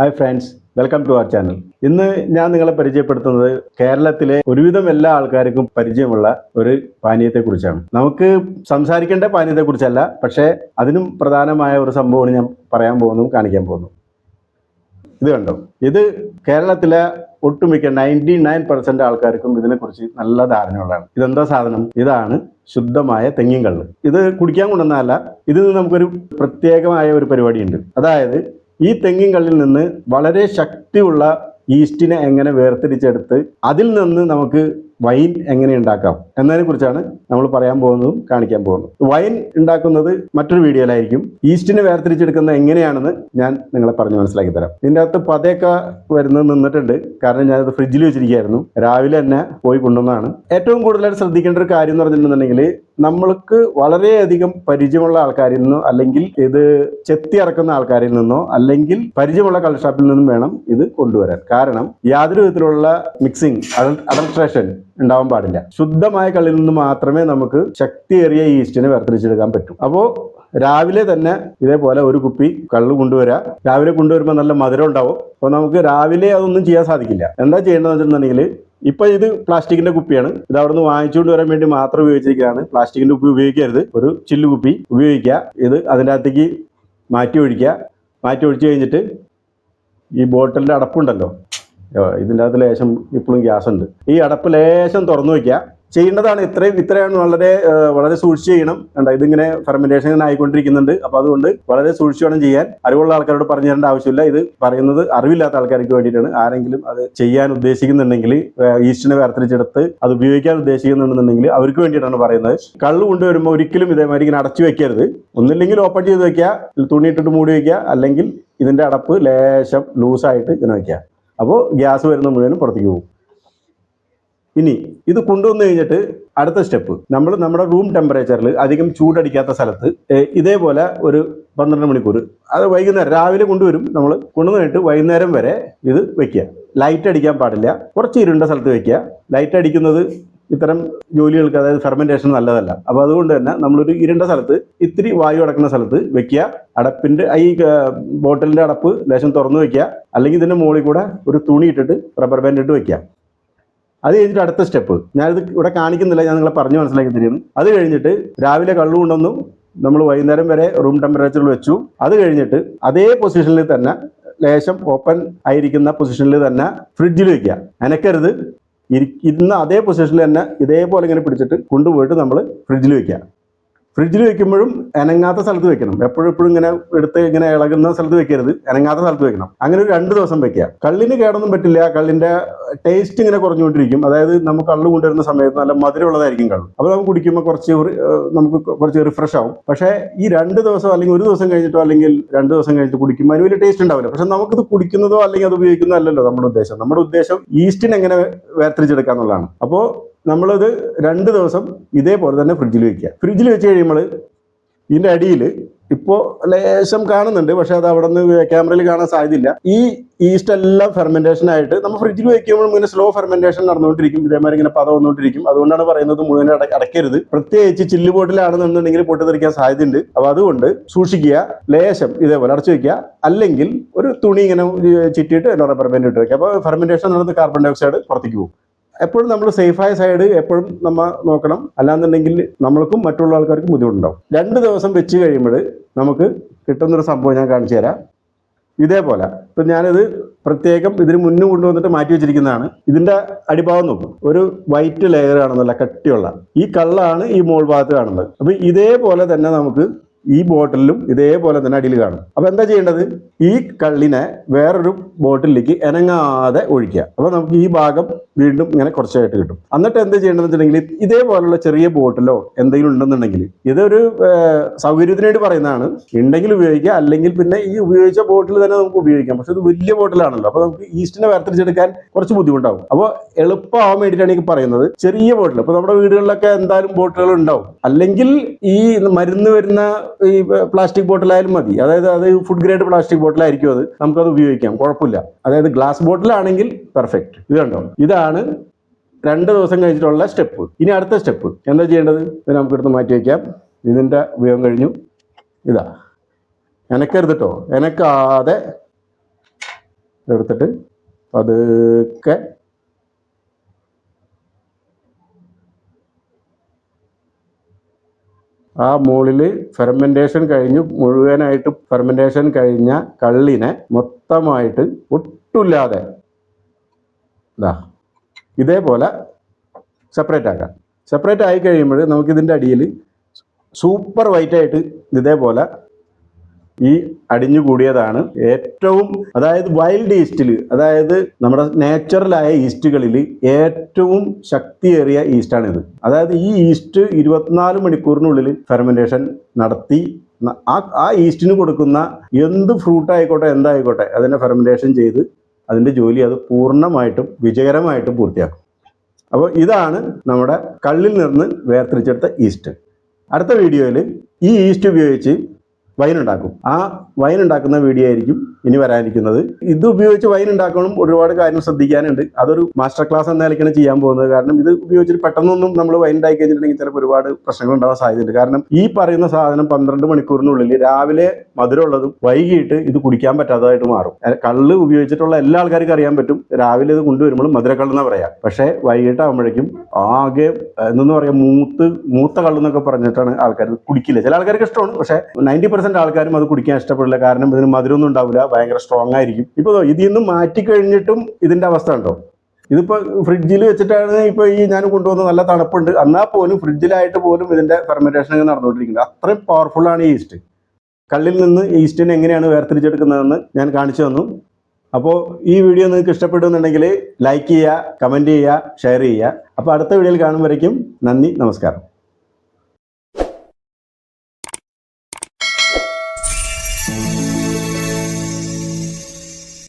Hi friends welcome to our channel. ഇന്ന് ഞാൻ നിങ്ങളെ പരിചയപ്പെടുത്തുന്നത് കേരളത്തിലെ ഒരുവിധം എല്ലാ ആൾക്കാർക്കും പരിചയമുള്ള ഒരു പാനീയത്തെക്കുറിച്ചാണ്. നമുക്ക് സംസാരിക്കേണ്ട പാനീയത്തെക്കുറിച്ചല്ല പക്ഷേ അതിനും പ്രധാനമായ ഒരു സംഭവമാണ് ഞാൻ പറയാൻ പോകുന്നതും കാണിക്കാൻ പോകുന്നു. ഇത് കണ്ടോ? ഇത് കേരളത്തിലെ ഒട്ടുമിക്ക നയന്റി നയൻ പെർസെന്റ് ആൾക്കാർക്കും ഇതിനെക്കുറിച്ച് നല്ല ധാരണയുള്ളതാണ്. ഇതെന്താ സാധനം? ഇതാണ് ശുദ്ധമായ തെങ്ങിൻ കള്ള്. ഇത് കുടിക്കാൻ കൊണ്ടുവന്നതല്ല ഇതിൽ നിന്ന് നമുക്കൊരു പ്രത്യേകമായ ഒരു പരിപാടിയുണ്ട്. അതായത് ഈ തെങ്ങിൻ കള്ളിൽ നിന്ന് വളരെ ശക്തിയുള്ള ഈസ്റ്റിനെ എങ്ങനെ വേർതിരിച്ചെടുത്ത് അതിൽ നിന്ന് നമുക്ക് വൈൻ എങ്ങനെ ഉണ്ടാക്കാം എന്നതിനെ കുറിച്ചാണ് നമ്മൾ പറയാൻ പോകുന്നതും കാണിക്കാൻ പോകുന്നതും. വൈൻ ഉണ്ടാക്കുന്നത് മറ്റൊരു വീഡിയോയിലായിരിക്കും. ഈസ്റ്റിനെ വേർതിരിച്ചെടുക്കുന്നത് എങ്ങനെയാണെന്ന് ഞാൻ നിങ്ങളെ പറഞ്ഞ് മനസ്സിലാക്കി തരാം. ഇതിന്റെ അകത്ത് പതയൊക്കെ വരുന്നത് നിന്നിട്ടുണ്ട്. കാരണം ഞാനത് ഫ്രിഡ്ജിൽ വെച്ചിരിക്കുകയായിരുന്നു. രാവിലെ തന്നെ പോയി കൊണ്ടുവന്നതാണ്. ഏറ്റവും കൂടുതലായിട്ട് ശ്രദ്ധിക്കേണ്ട ഒരു കാര്യം എന്ന് പറഞ്ഞിട്ടുണ്ടെങ്കിൽ നമ്മൾക്ക് വളരെയധികം പരിചയമുള്ള ആൾക്കാരിൽ നിന്നോ അല്ലെങ്കിൽ ഇത് ചെത്തി ഇറക്കുന്ന ആൾക്കാരിൽ നിന്നോ അല്ലെങ്കിൽ പരിചയമുള്ള കളർ നിന്നും വേണം ഇത് കൊണ്ടുവരാൻ. കാരണം യാതൊരു വിധത്തിലുള്ള മിക്സിംഗ് അഡൾട്രേഷൻ ഉണ്ടാവാൻ പാടില്ല. ശുദ്ധമായ കള്ളിൽ നിന്ന് മാത്രമേ നമുക്ക് ശക്തിയേറിയ ഈസ്റ്റിനെ വേർതിരിച്ചെടുക്കാൻ പറ്റൂ. അപ്പോൾ രാവിലെ തന്നെ ഇതേപോലെ ഒരു കുപ്പി കള്ള് കൊണ്ടുവരാം. രാവിലെ കൊണ്ടുവരുമ്പോൾ നല്ല മധുരം ഉണ്ടാവും. അപ്പോൾ നമുക്ക് രാവിലെ അതൊന്നും ചെയ്യാൻ സാധിക്കില്ല. എന്താ ചെയ്യേണ്ടതെന്ന് വെച്ചിട്ടുണ്ടെങ്കിൽ ഇപ്പൊ ഇത് പ്ലാസ്റ്റിക്കിന്റെ കുപ്പിയാണ്. ഇത് അവിടെ നിന്ന് വാങ്ങിച്ചുകൊണ്ട് വരാൻ വേണ്ടി മാത്രം ഉപയോഗിച്ചിരിക്കുകയാണ്. പ്ലാസ്റ്റിക്കിന്റെ കുപ്പി ഉപയോഗിക്കരുത്. ഒരു ചില്ലു കുപ്പി ഉപയോഗിക്കുക. ഇത് അതിന്റെ അകത്തേക്ക് മാറ്റി ഒഴിക്കുക. മാറ്റി ഒഴിച്ചു കഴിഞ്ഞിട്ട് ഈ ബോട്ടിലിന്റെ അടപ്പുണ്ടല്ലോ. ഇതിന്റെ അകത്ത് ലേശം ഇപ്പോഴും ഗ്യാസ് ഉണ്ട് ഈ അടപ്പ് ലേശം തുറന്നു വയ്ക്കുക. ചെയ്യേണ്ടതാണ്. ഇത്രയും ഇത്രയാണ് വളരെ വളരെ സൂക്ഷിച്ച് ചെയ്യണം. കണ്ടോ ഇതിങ്ങനെ ഫെർമെന്റേഷൻ ആയിക്കൊണ്ടിരിക്കുന്നുണ്ട്. അപ്പോൾ അതുകൊണ്ട് വളരെ സൂക്ഷിച്ച് വേണം ചെയ്യാൻ. അറിവുള്ള ആൾക്കാരോട് പറഞ്ഞു തരേണ്ട ആവശ്യമില്ല. ഇത് പറയുന്നത് അറിവില്ലാത്ത ആൾക്കാർക്ക് വേണ്ടിയിട്ടാണ്. ആരെങ്കിലും അത് ചെയ്യാൻ ഉദ്ദേശിക്കുന്നുണ്ടെങ്കിൽ ഈസ്റ്റിനെ വേർതിരിച്ചെടുത്ത് അത് ഉപയോഗിക്കാൻ ഉദ്ദേശിക്കുന്നുണ്ടെന്നുണ്ടെങ്കിൽ അവർക്ക് വേണ്ടിയിട്ടാണ് പറയുന്നത്. കള്ള് കൊണ്ടുവരുമ്പോൾ ഒരിക്കലും ഇതേമാതിരി ഇങ്ങനെ അടച്ചു വെക്കരുത്. ഒന്നില്ലെങ്കിൽ ഓപ്പൺ ചെയ്ത് വെക്കുക. തുണി ഇട്ടിട്ട് മൂടി വെക്കുക. അല്ലെങ്കിൽ ഇതിന്റെ അടപ്പ് ലേശം ലൂസായിട്ട് ഇങ്ങനെ വെക്കുക. അപ്പോൾ ഗ്യാസ് വരുന്ന മുഴുവനും പുറത്തേക്ക് പോകും. ഇനി ഇത് കൊണ്ടുവന്നു കഴിഞ്ഞിട്ട് അടുത്ത സ്റ്റെപ്പ്. നമ്മൾ നമ്മുടെ റൂം ടെമ്പറേച്ചറിൽ അധികം ചൂടടിക്കാത്ത സ്ഥലത്ത് ഇതേപോലെ ഒരു പന്ത്രണ്ട് മണിക്കൂർ അത് വൈകുന്നേരം രാവിലെ കൊണ്ടുവരും. നമ്മൾ കൊണ്ടുവന്നിട്ട് വൈകുന്നേരം വരെ ഇത് വെക്കുക. ലൈറ്റ് അടിക്കാൻ പാടില്ല. കുറച്ച് ഇരുണ്ട സ്ഥലത്ത് വെക്കുക. ലൈറ്റ് അടിക്കുന്നത് ഇത്തരം ജോലികൾക്ക് അതായത് ഫെർമെന്റേഷൻ നല്ലതല്ല. അപ്പോൾ അതുകൊണ്ട് തന്നെ നമ്മളൊരു ഇരുണ്ട സ്ഥലത്ത് ഇത്തിരി വായു അടക്കുന്ന സ്ഥലത്ത് വെക്കുക. അടപ്പിന്റെ ഈ ബോട്ടിലിന്റെ അടപ്പ് ലേശം തുറന്നു വെക്കുക. അല്ലെങ്കിൽ ഇതിന്റെ മുകളിൽ കൂടെ ഒരു തുണി ഇട്ടിട്ട് റബ്ബർ ബാൻഡ് ഇട്ട് വെക്കുക. അത് കഴിഞ്ഞിട്ട് അടുത്ത സ്റ്റെപ്പ്. ഞാനിത് ഇവിടെ കാണിക്കുന്നില്ല ഞാൻ നിങ്ങളെ പറഞ്ഞു മനസ്സിലാക്കി തരുന്നു അത് കഴിഞ്ഞിട്ട് രാവിലെ കള്ളു കൊണ്ടുവന്നു. നമ്മൾ വൈകുന്നേരം വരെ റൂം ടെമ്പറേച്ചറിൽ വെച്ചു. അത് കഴിഞ്ഞിട്ട് അതേ പൊസിഷനിൽ തന്നെ ലേശം ഓപ്പൺ ആയിരിക്കുന്ന പൊസിഷനിൽ തന്നെ ഫ്രിഡ്ജിൽ വെക്കുക. അനക്കരുത്. ഇരി- ഇരുന്ന അതേ പൊസിഷനിൽ തന്നെ ഇതേപോലെ ഇങ്ങനെ പിടിച്ചിട്ട് കൊണ്ടുപോയിട്ട് നമ്മൾ ഫ്രിഡ്ജിൽ വെക്കുക. ഫ്രിഡ്ജിൽ വെക്കുമ്പോഴും അനങ്ങാത്ത സ്ഥലത്ത് വെക്കണം. എപ്പോഴും എപ്പോഴും ഇങ്ങനെ എടുത്ത് ഇങ്ങനെ ഇളകുന്ന സ്ഥലത്ത് വെക്കരുത്. അനങ്ങാത്ത സ്ഥലത്ത് വെക്കണം. അങ്ങനെ ഒരു രണ്ട് ദിവസം വെക്കുക. കള്ളിന് കേടൊന്നും പറ്റില്ല. കള്ളിന്റെ ടേസ്റ്റ് ഇങ്ങനെ കുറഞ്ഞുകൊണ്ടിരിക്കും. അതായത് നമുക്ക് കള്ള് കൊണ്ടുവരുന്ന സമയത്ത് നല്ല മധുരമുള്ളതായിരിക്കും കള്ള്. അപ്പോൾ നമുക്ക് കുടിക്കുമ്പോൾ കുറച്ച് നമുക്ക് കുറച്ച് റിഫ്രഷ് ആവും. പക്ഷേ ഈ രണ്ട് ദിവസം അല്ലെങ്കിൽ ഒരു ദിവസം കഴിഞ്ഞിട്ടോ അല്ലെങ്കിൽ രണ്ട് ദിവസം കഴിഞ്ഞിട്ട് കുടിക്കുമ്പോൾ അതിന് വലിയ ടേസ്റ്റ് ഉണ്ടാവില്ല. പക്ഷെ നമുക്കിത് കുടിക്കുന്നതോ അല്ലെങ്കിൽ അത് ഉപയോഗിക്കുന്നതോ അല്ലല്ലോ നമ്മുടെ ഉദ്ദേശം. നമ്മുടെ ഉദ്ദേശം ഈസ്റ്റിനെ എങ്ങനെ അപ്പോൾ നമ്മളിത് രണ്ട് ദിവസം ഇതേപോലെ തന്നെ ഫ്രിഡ്ജിൽ വെക്കുക. ഫ്രിഡ്ജിൽ വെച്ച് കഴിയുമ്പോൾ ഇതിന്റെ അടിയിൽ ഇപ്പോൾ ലേശം കാണുന്നുണ്ട് പക്ഷെ അത് അവിടെ നിന്ന് ക്യാമറയിൽ കാണാൻ സാധ്യതയില്ല. ഈ ഈസ്റ്റ് എല്ലാം ഫെർമെന്റേഷൻ ആയിട്ട് നമ്മൾ ഫ്രിഡ്ജിൽ വെക്കുമ്പോൾ ഇങ്ങനെ സ്ലോ ഫെർമെന്റേഷൻ നടന്നുകൊണ്ടിരിക്കും ഇതേമാതിരി ഇങ്ങനെ പദം വന്നുകൊണ്ടിരിക്കും. അതുകൊണ്ടാണ് പറയുന്നത് മുഴുവൻ അട- അടയ്ക്കരുത്. പ്രത്യേകിച്ച് ചില്ല് ബോട്ടിലാണെന്നുണ്ടെങ്കിൽ പൊട്ടിത്തെറിക്കാൻ സാധ്യതയുണ്ട്. അപ്പോൾ അതുകൊണ്ട് സൂക്ഷിക്കുക ലേശം ഇതേപോലെ അടച്ചു വെക്കുക. അല്ലെങ്കിൽ ഒരു തുണി ഇങ്ങനെ ചിറ്റിയിട്ട് റബ്ബർ ബാൻഡ് ഇട്ട് വെക്കുക. അപ്പോൾ ഫെർമെന്റേഷൻ നടന്ന് കാർബൺ ഡൈ ഓക്സൈഡ് പുറത്തേക്ക് പോകും. എപ്പോഴും നമ്മൾ സേഫായ സൈഡ് എപ്പോഴും നമ്മൾ നോക്കണം. അല്ലാന്നുണ്ടെങ്കിൽ നമ്മൾക്കും മറ്റുള്ള ആൾക്കാർക്കും ബുദ്ധിമുട്ടുണ്ടാവും. രണ്ട് ദിവസം വെച്ച് കഴിയുമ്പോൾ നമുക്ക് കിട്ടുന്നൊരു സംഭവം ഞാൻ കാണിച്ചു തരാം. ഇതേപോലെ ഇപ്പം ഞാനിത് പ്രത്യേകം ഇതിന് മുന്നും കൊണ്ടുവന്നിട്ട് മാറ്റി വെച്ചിരിക്കുന്നതാണ്. ഇതിന്റെ അടിഭാഗം നോക്കും. ഒരു വൈറ്റ് ലെയർ ആണ് നല്ല കട്ടിയുള്ള. ഈ കള്ളാണ് ഈ മോൾ ഭാഗത്ത് കാണുന്നത്. അപ്പൊ ഇതേപോലെ തന്നെ നമുക്ക് ഈ ബോട്ടിലും ഇതേപോലെ തന്നെ അടിയിൽ കാണും. അപ്പൊ എന്താ ചെയ്യേണ്ടത്? ഈ കള്ളിനെ വേറൊരു ബോട്ടിലേക്ക് എനങ്ങാതെ ഒഴിക്കുക. അപ്പൊ നമുക്ക് ഈ ഭാഗം വീണ്ടും ഇങ്ങനെ കുറച്ചായിട്ട് കിട്ടും. എന്നിട്ട് എന്ത് ചെയ്യേണ്ടതെന്ന് വെച്ചിട്ടുണ്ടെങ്കിൽ ഇതേപോലുള്ള ചെറിയ ബോട്ടിലോ എന്തെങ്കിലും ഉണ്ടെന്നുണ്ടെങ്കിൽ ഇതൊരു സൗകര്യത്തിനായിട്ട് പറയുന്നതാണ്. ഉണ്ടെങ്കിൽ ഉപയോഗിക്കുക. അല്ലെങ്കിൽ പിന്നെ ഈ ഉപയോഗിച്ച ബോട്ടിൽ തന്നെ നമുക്ക് ഉപയോഗിക്കാം. പക്ഷെ ഇത് വലിയ ബോട്ടിലാണല്ലോ. അപ്പൊ നമുക്ക് ഈസ്റ്റിനെ വേർതിരിച്ചെടുക്കാൻ കുറച്ച് ബുദ്ധിമുട്ടാവും. അപ്പോൾ എളുപ്പമാവാൻ വേണ്ടിയിട്ടാണ് എനിക്ക് പറയുന്നത് ചെറിയ ബോട്ടിൽ. അപ്പൊ നമ്മുടെ വീടുകളിലൊക്കെ എന്തായാലും ബോട്ടിലുകൾ ഉണ്ടാവും. അല്ലെങ്കിൽ ഈ മരുന്ന് വരുന്ന ഈ പ്ലാസ്റ്റിക് ബോട്ടിലായാലും മതി. അതായത് അത് ഫുഡ് ഗ്രേഡ് പ്ലാസ്റ്റിക് ബോട്ടിലായിരിക്കും അത്. നമുക്കത് ഉപയോഗിക്കാം. കുഴപ്പമില്ല. അതായത് ഗ്ലാസ് ബോട്ടിലാണെങ്കിൽ പെർഫെക്റ്റ് ഇത് കണ്ടോ? ഇതാണ് രണ്ട് ദിവസം കഴിഞ്ഞിട്ടുള്ള സ്റ്റെപ്പ്. ഇനി അടുത്ത സ്റ്റെപ്പ്. എന്താ ചെയ്യേണ്ടത്? ഇത് നമുക്ക് എടുത്ത് മാറ്റി വയ്ക്കാം. ഇതിന്റെ ഉപയോഗം കഴിഞ്ഞു. ഇതാ. എനക്കരുത് കേട്ടോ എനക്കാതെ എടുത്തിട്ട് പതുക്കെ ആ മോളിൽ ഫെർമെന്റേഷൻ കഴിഞ്ഞ്. മുഴുവനായിട്ട് ഫെർമെന്റേഷൻ കഴിഞ്ഞ കള്ളിനെ മൊത്തമായിട്ട് ഒട്ടുമില്ലാതെ ഇതാ ഇതേപോലെ സെപ്പറേറ്റ് ആക്കാം. സെപ്പറേറ്റ് ആയി കഴിയുമ്പോൾ നമുക്കിതിന്റെ അടിയിൽ സൂപ്പർ വൈറ്റായിട്ട് ഇതേപോലെ ഈ അടിഞ്ഞുകൂടിയതാണ്. ഏറ്റവും അതായത് വൈൽഡ് ഈസ്റ്റിൽ അതായത് നമ്മുടെ നാച്ചുറലായ ഈസ്റ്റുകളിൽ ഏറ്റവും ശക്തിയേറിയ ഈസ്റ്റാണ് ഇത് അതായത് ഈ ഈസ്റ്റ് ഇരുപത്തിനാല് മണിക്കൂറിനുള്ളിൽ ഫെർമെന്റേഷൻ നടത്തി ആ ആ ഈസ്റ്റിന് കൊടുക്കുന്ന എന്ത് ഫ്രൂട്ട് ആയിക്കോട്ടെ എന്തായിക്കോട്ടെ അതിനെ ഫെർമെന്റേഷൻ ചെയ്ത് അതിന്റെ ജോലി അത് പൂർണമായിട്ടും വിജയകരമായിട്ടും പൂർത്തിയാക്കും. അപ്പോൾ ഇതാണ് നമ്മുടെ കള്ളിൽ നിന്ന് വേർതിരിച്ചെടുത്ത ഈസ്റ്റ് അടുത്ത വീഡിയോയിൽ ഈ ഈസ്റ്റ് ഉപയോഗിച്ച് വൈൻ ഉണ്ടാക്കും ആ വൈൻ ഉണ്ടാക്കുന്ന വീഡിയോ ആയിരിക്കും ഇനി വരാനിരിക്കുന്നത്. ഇത് ഉപയോഗിച്ച് വൈൻ ഉണ്ടാക്കണം ഒരുപാട് കാര്യം ശ്രദ്ധിക്കാനുണ്ട്. അതൊരു മാസ്റ്റർ ക്ലാസ് എന്ന നിലയ്ക്കാണ് ചെയ്യാൻ പോകുന്നത്. കാരണം ഇത് ഉപയോഗിച്ചിട്ട് പെട്ടെന്നൊന്നും നമ്മൾ വൈൻ ഉണ്ടാക്കി കഴിഞ്ഞിട്ടുണ്ടെങ്കിൽ ചിലപ്പോൾ ഒരുപാട് പ്രശ്നങ്ങൾ ഉണ്ടാവാൻ സാധ്യതയുണ്ട്. കാരണം ഈ പറയുന്ന സാധനം പന്ത്രണ്ട് മണിക്കൂറിനുള്ളിൽ രാവിലെ മധുരമുള്ളതും വൈകിട്ട് ഇത് കുടിക്കാൻ പറ്റാത്തതായിട്ട് മാറും. കള്ള് ഉപയോഗിച്ചിട്ടുള്ള എല്ലാ ആൾക്കാർക്കും അറിയാൻ പറ്റും. രാവിലെ ഇത് കൊണ്ടുവരുമ്പോൾ മധുരക്കള്ളെന്നാ പറയാം. പക്ഷേ വൈകിട്ടാകുമ്പോഴേക്കും ആകെ എന്തെന്ന് പറയാം മൂത്ത് മൂത്ത കള്ളെന്നൊക്കെ പറഞ്ഞിട്ടാണ് ആൾക്കാർ കുടിക്കില്ല. ചില ആൾക്കാർക്ക് ഇഷ്ടമാണ്. പക്ഷേ നയന്റി പെർസെന്റ് ആൾക്കാരും അത് കുടിക്കാൻ ഇഷ്ടപ്പെടില്ല. കാരണം ഇതിന് മധുരമൊന്നും ഉണ്ടാവില്ല. ഭയങ്കര സ്ട്രോങ് ആയിരിക്കും. ഇപ്പോൾ ഇതിൽ നിന്ന് മാറ്റി കഴിഞ്ഞിട്ടും ഇതിന്റെ അവസ്ഥ ഉണ്ടോ ഇതിപ്പോ ഫ്രിഡ്ജിൽ വെച്ചിട്ടാണ് ഇപ്പൊ ഈ ഞാൻ കൊണ്ടുവന്ന നല്ല തണുപ്പുണ്ട്. എന്നാൽ പോലും ഫ്രിഡ്ജിലായിട്ട് പോലും ഇതിന്റെ ഫെർമെന്റേഷൻ ഒക്കെ നടന്നുകൊണ്ടിരിക്കുന്നത് അത്രയും പവർഫുൾ ആണ് ഈ ഈസ്റ്റ് കള്ളിൽ നിന്ന് ഈസ്റ്റിനെ എങ്ങനെയാണ് വേർതിരിച്ചെടുക്കുന്നതെന്ന് ഞാൻ കാണിച്ചു തന്നു. അപ്പോൾ ഈ വീഡിയോ നിങ്ങൾക്ക് ഇഷ്ടപ്പെടുന്നുണ്ടെങ്കിൽ ലൈക്ക് ചെയ്യുക കമന്റ് ചെയ്യുക ഷെയർ ചെയ്യുക. അപ്പോൾ അടുത്ത വീഡിയോയിൽ കാണുമ്പോഴേക്കും നന്ദി നമസ്കാരം.